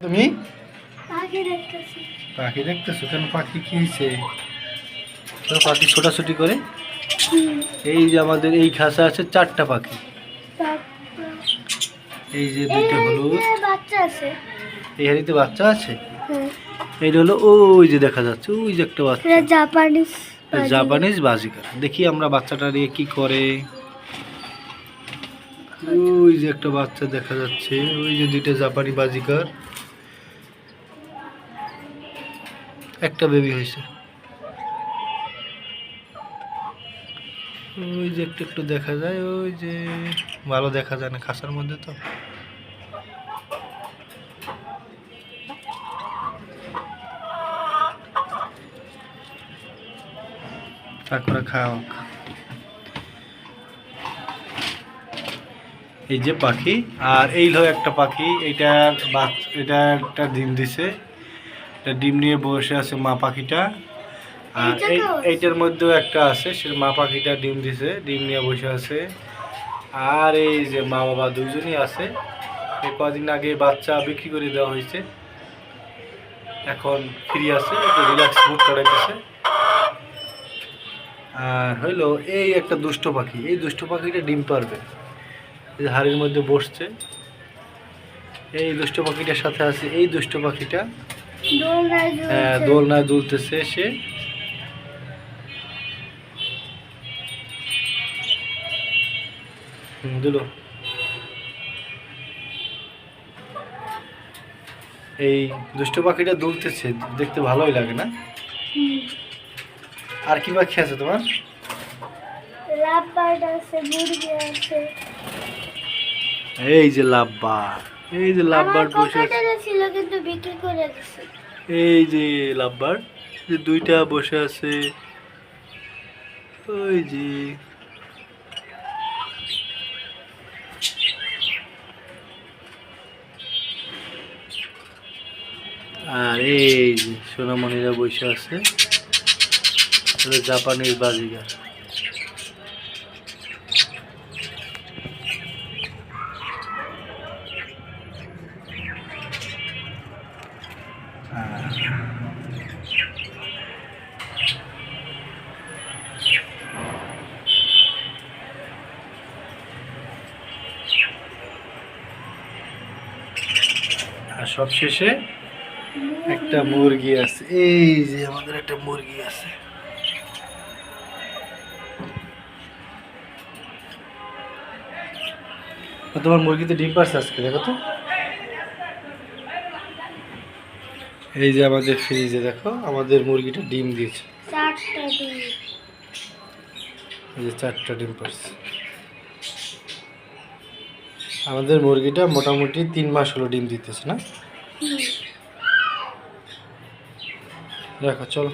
তুমি? পাখি দেখতেছি। কেন পাখি কি হয়েছে পাখি ছোটাছুটি করে? এই যে আমাদের এই খাসা আছে চারটা পাখি। এই যে দুইটা হলুদ। এই হাড়িতে বাচ্চা আছে? এইটা হলো ওই যে দেখা যাচ্ছে ওই যে একটা বাচ্চা। জাপানিজ। জাপানিজ বাজিকার দেখি আমরা বাচ্চাটা নিয়ে কি করে। ওই যে একটা বাচ্চা দেখা যাচ্ছে ওই যে দুইটা জাপানি বাজিকার একটা বেবি হয়েছে। ওই যে একটু একটু দেখা যায়, ওই যে ভালো দেখা যায় না খাসার মধ্যে তো। তারপরে খাওয়া এই যে পাখি, আর এই হলো একটা পাখি, এইটার বাচ- এটা একটা ডিম দিছে। এটা ডিম নিয়ে বসে আছে মা পাখিটা। আর এই এইটার মধ্যেও একটা আছে সে মা পাখিটা ডিম দিছে ডিম নিয়ে বসে আছে। আর এই যে মা বাবা দুজনই আছে এই কদিন আগে বাচ্চা বিক্রি করে দেওয়া হয়েছে। এখন ফ্রি আছে একটু রিল্যাক্স মুড করাইতেছে। আর হইল এই একটা দুষ্ট পাখি এই দুষ্ট পাখিটা ডিম পারবে। এই হাড়ির মধ্যে বসছে। এই দুষ্ট পাখিটার সাথে আছে এই দুষ্ট পাখিটা হ্যাঁ। দোলনায় দুলতেছে সে হুম, দুলো। এই দুষ্ট পাখিটা দুলতেছে দেখতে ভালোই লাগে না? আর কি পাখি আছে তোমার? এই যে লাভবার এই যে লাভবার বসে ছিল কিন্তু বিক্রি করে দিছি। এই যে লাভবার যে দুইটা বসে আছে। ওই যে। আর এই যে সোনামণিরা বসে আছে। জাপানিজ বাজিগার। আর সব শেষে একটা মুরগি আছে। এই যে আমাদের একটা মুরগি আছে। তোমার মুরগিতে ডিম পারছে আজকে দেখো তো। এই যে আমাদের ফ্রিজে দেখো আমাদের মুরগিটা ডিম দিয়েছে। চারটা ডিম। এই যে চারটা ডিম পারছে আমাদের মুরগিটা মোটামুটি তিন মাস হলো ডিম দিতেছে না? দেখো চলো।